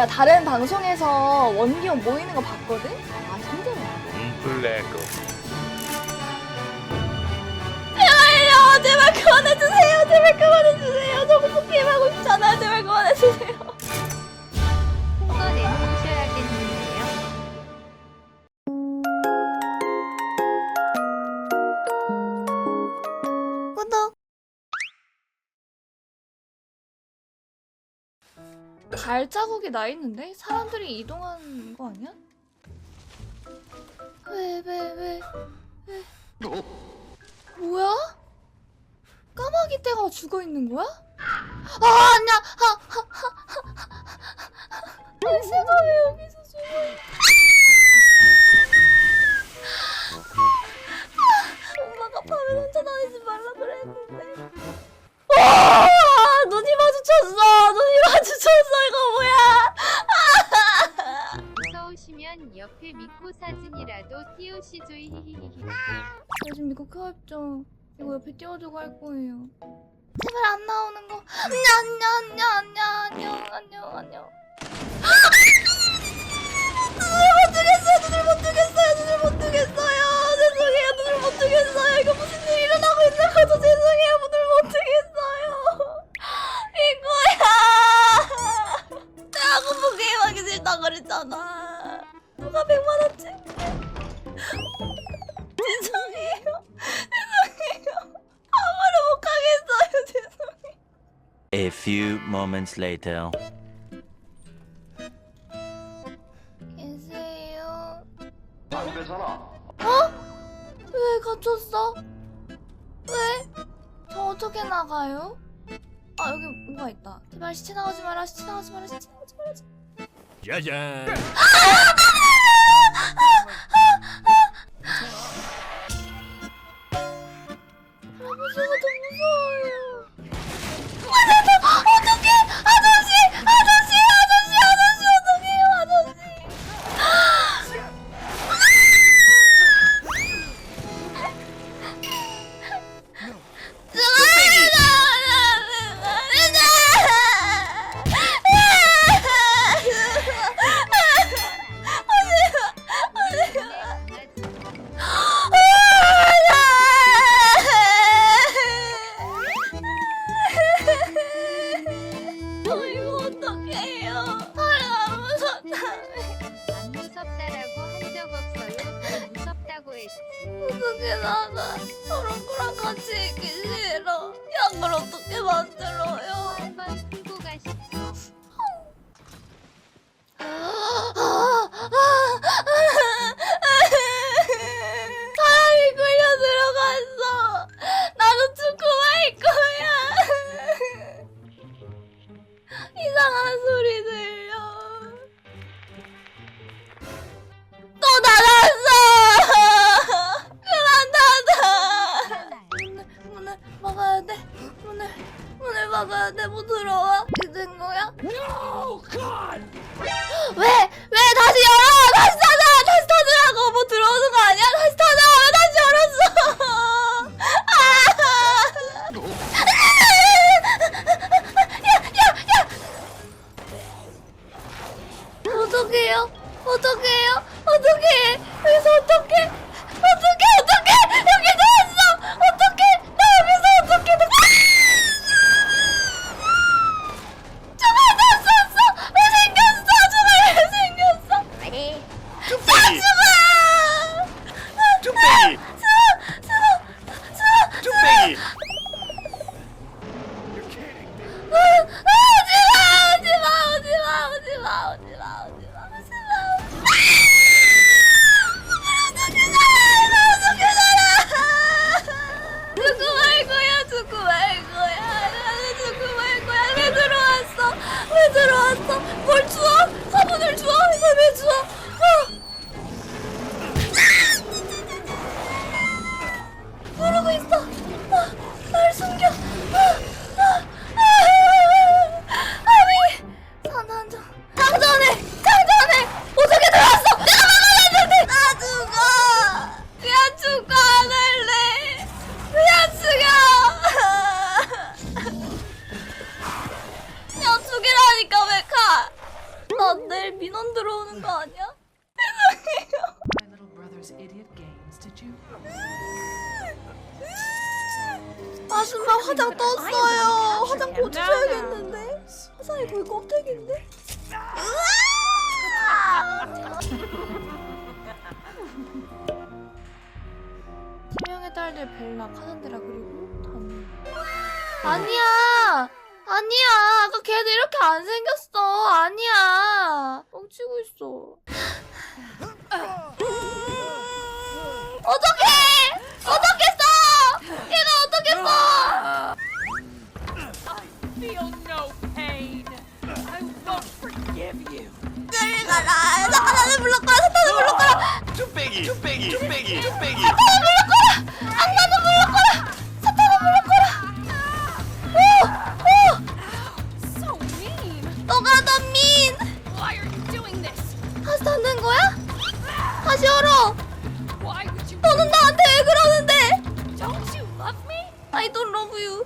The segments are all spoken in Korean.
야 다른 방송에서 원기형 모이는 거 봤거든? 아 힘들어 블랙 제발요! 제발 그만해주세요! 제발 그만해주세요! 저부터 게임하고 싶잖아요 제발 발자국이 나 있는데? 사람들이 이동한 거 아니야? 왜 왜 왜 왜, 뭐야? 까마귀 떼가 죽어 있는 거야? 아 아니야 당신가 왜 여기서 죽어 엄마가 무서우시면 옆에 미코 사진이라도 띄우시죠. 히히히히. 요즘 미국 크업죠? 이거 옆에 띄워두고 할 거예요. 제발 안 나오는 거. 안녕 안녕 안녕 안녕 안녕 안녕 누가 100만원치 죄송해요 죄송해요 아무를 못 가겠어요 죄송해요 A few moments later. 계세요 안 되잖아. 어? 왜 갇혔어? 왜? 저 어떻게 나가요? 아 여기 뭐가 있다 제발 시체 나오지 마라 시체 나오지 마라 시체 나오지 마라 짜잔 어떻게 나가 저런 거랑 같이 있기 싫어. 약을 어떻게 만들어요 막아야 돼 문을 문을 막아야 돼 못 들어와 이게 된 거야? 왜? 왜 다시 열어? 왔어? 민원 들어오는 거 아니야? My little brother's idiot games, did you? 아줌마 화장 떴어요. 화장 고쳐야겠는데. 화장이 거의 껍데기인데. 팀명의 딸들 벨라 카산드라 그리고 다니. 아니야. 아니야. 아까 걔들 이렇게 안 생겼어. 아니 야. 뻥치고 있어. 어떡해! 어떡했어! 얘가 어떡했어! Feel no pain. I won't forgive you. 저리 가라. 사탄을 불렀거라. 사탄을 불렀거라. 뚝배기 뚝배기 뚝배기 뚝배기 다시 닫는 거야? 다시 열어! 너는 나한테 왜 그러는데? Don't you love me? I don't love you.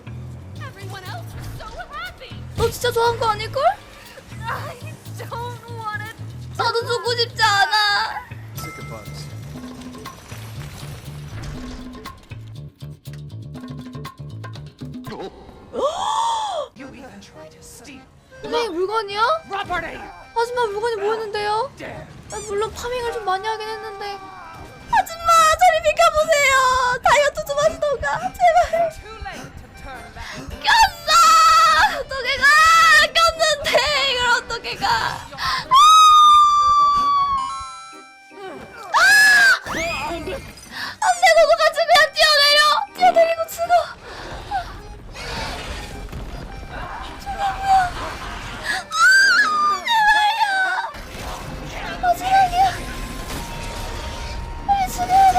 Everyone else was so happy. 너 진짜 좋아한 거 아닐걸? I don't want it. 나도 죽고 싶지 않아. You even try to steal. 선생님 물건이요? Property. 아줌마 물건이 뭐였는데요? 아, 물론 파밍을 좀 많이 하긴 했는데. 아줌마 저리 비켜보세요. 다이어트 좀 하시던가 제발. 꼈어! 어떻게 가! 꼈는데 이걸 어떻게 가 accident?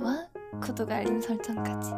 좋아요와 구독 알림 설정까지